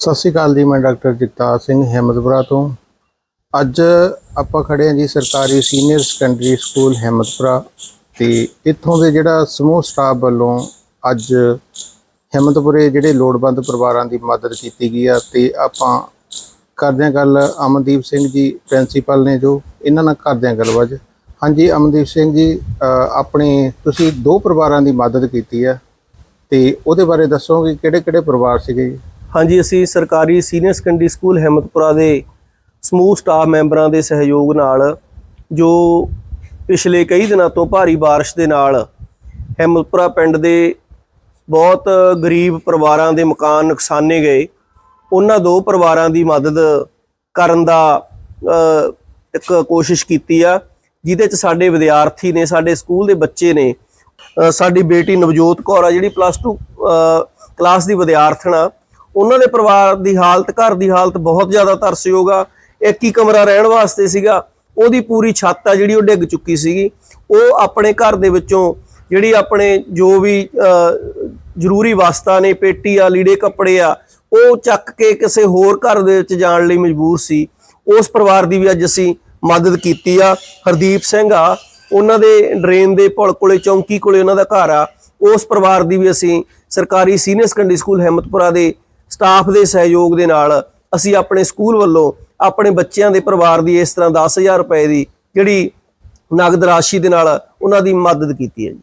ਸਤਿ ਸ਼੍ਰੀ ਅਕਾਲ ਜੀ, ਮੈਂ ਡਾਕਟਰ ਜਗਤਾਰ ਸਿੰਘ ਹਿੰਮਤਪੁਰਾ ਤੋਂ। ਅੱਜ ਆਪਾਂ ਖੜੇ ਹਾਂ ਜੀ ਸਰਕਾਰੀ ਸੀਨੀਅਰ ਸੈਕੰਡਰੀ ਸਕੂਲ ਹਿੰਮਤਪੁਰਾ ਤੇ ਇੱਥੋਂ ਦੇ ਜਿਹੜਾ ਸਮੂਹ ਸਟਾਫ ਵੱਲੋਂ ਅੱਜ ਹਿੰਮਤਪੁਰੇ ਜਿਹੜੇ ਲੋੜਵੰਦ ਪਰਿਵਾਰਾਂ ਦੀ ਮਦਦ ਕੀਤੀ ਗਈ ਆ ਤੇ ਆਪਾਂ ਕਰਦੇ ਹਾਂ ਗੱਲ ਅਮਨਦੀਪ ਸਿੰਘ ਜੀ, ਪ੍ਰਿੰਸੀਪਲ ਨੇ ਜੋ ਇਹਨਾਂ ਨਾਲ ਕਰਦੇ ਹਾਂ ਗੱਲਬਾਤ। ਹਾਂਜੀ ਅਮਨਦੀਪ ਸਿੰਘ ਜੀ ਆਪਣੇ ਤੁਸੀਂ ਦੋ ਪਰਿਵਾਰਾਂ ਦੀ ਮਦਦ ਕੀਤੀ ਆ ਤੇ ਉਹਦੇ ਬਾਰੇ ਦੱਸੋਗੇ ਕਿਹੜੇ ਕਿਹੜੇ ਪਰਿਵਾਰ ਸੀਗੇ? ਜੀ ਹਾਂਜੀ, ਅਸੀਂ ਸਰਕਾਰੀ ਸੀਨੀਅਰ ਸੈਕੰਡਰੀ ਸਕੂਲ ਹਿੰਮਤਪੁਰਾ ਦੇ ਸਮੂਹ ਸਟਾਫ ਮੈਂਬਰਾਂ ਦੇ ਸਹਿਯੋਗ ਨਾਲ ਜੋ ਪਿਛਲੇ ਕਈ ਦਿਨਾਂ ਤੋਂ ਭਾਰੀ ਬਾਰਿਸ਼ ਦੇ ਨਾਲ ਹਿੰਮਤਪੁਰਾ ਪਿੰਡ ਦੇ ਬਹੁਤ ਗਰੀਬ ਪਰਿਵਾਰਾਂ ਦੇ ਮਕਾਨ ਨੁਕਸਾਨੇ ਗਏ। ਉਹਨਾਂ ਦੋ ਪਰਿਵਾਰਾਂ ਦੀ ਮਦਦ ਕਰਨ ਦਾ ਇੱਕ ਕੋਸ਼ਿਸ਼ ਕੀਤੀ ਆ, ਜਿਹਦੇ ਚ ਸਾਡੇ ਵਿਦਿਆਰਥੀ ਨੇ, ਸਾਡੇ ਸਕੂਲ ਦੇ ਬੱਚੇ ਨੇ ਸਾਡੀ ਬੇਟੀ ਨਵਜੋਤ ਕੌਰ ਆ, ਜਿਹੜੀ ਪਲੱਸ 2 ਕਲਾਸ ਦੀ ਵਿਦਿਆਰਥਣ ਆ ਉਹਨਾਂ ਦੇ ਪਰਿਵਾਰ ਦੀ ਹਾਲਤ, ਘਰ ਦੀ ਹਾਲਤ ਬਹੁਤ ਜ਼ਿਆਦਾ ਤਰਸਯੋਗ ਆ। ਇੱਕ ਹੀ ਕਮਰਾ ਰਹਿਣ ਵਾਸਤੇ ਸੀਗਾ। ਉਹਦੀ ਪੂਰੀ ਛੱਤ ਆ ਜਿਹੜੀ ਉਹ ਡਿੱਗ ਚੁੱਕੀ ਸੀਗੀ। ਉਹ ਆਪਣੇ ਘਰ ਦੇ ਵਿੱਚੋਂ ਜਿਹੜੀ ਆਪਣੇ ਜੋ ਵੀ ਜ਼ਰੂਰੀ ਵਸਤਾਂ ਨੇ, ਪੇਟੀ ਆ, ਲੀੜੇ ਕੱਪੜੇ ਆ, ਉਹ ਚੱਕ ਕੇ ਕਿਸੇ ਹੋਰ ਘਰ ਦੇ ਵਿੱਚ ਜਾਣ ਲਈ ਮਜਬੂਰ ਸੀ। ਉਸ ਪਰਿਵਾਰ ਦੀ ਵੀ ਅੱਜ ਅਸੀਂ ਮਦਦ ਕੀਤੀ ਆ। ਹਰਦੀਪ ਸਿੰਘ ਆ, ਉਹਨਾਂ ਦੇ ਡਰੇਨ ਦੇ ਪੁਲ ਕੋਲੇ, ਚੌਂਕੀ ਕੋਲੇ ਉਹਨਾਂ ਦਾ ਘਰ ਆ। ਉਸ ਪਰਿਵਾਰ ਦੀ ਵੀ ਅਸੀਂ ਸਰਕਾਰੀ ਸੀਨੀਅਰ ਸੈਕੰਡਰੀ ਸਕੂਲ ਹਿੰਮਤਪੁਰਾ ਦੇ ਸਟਾਫ ਦੇ ਸਹਿਯੋਗ ਦੇ ਨਾਲ ਅਸੀਂ ਆਪਣੇ ਸਕੂਲ ਵੱਲੋਂ ਆਪਣੇ ਬੱਚਿਆਂ ਦੇ ਪਰਿਵਾਰ ਦੀ ਇਸ ਤਰ੍ਹਾਂ 10000 ਰੁਪਏ ਦੀ ਜਿਹੜੀ ਨਗਦ ਰਾਸ਼ੀ ਦੇ ਨਾਲ ਉਹਨਾਂ ਦੀ ਮਦਦ ਕੀਤੀ ਹੈ ਜੀ।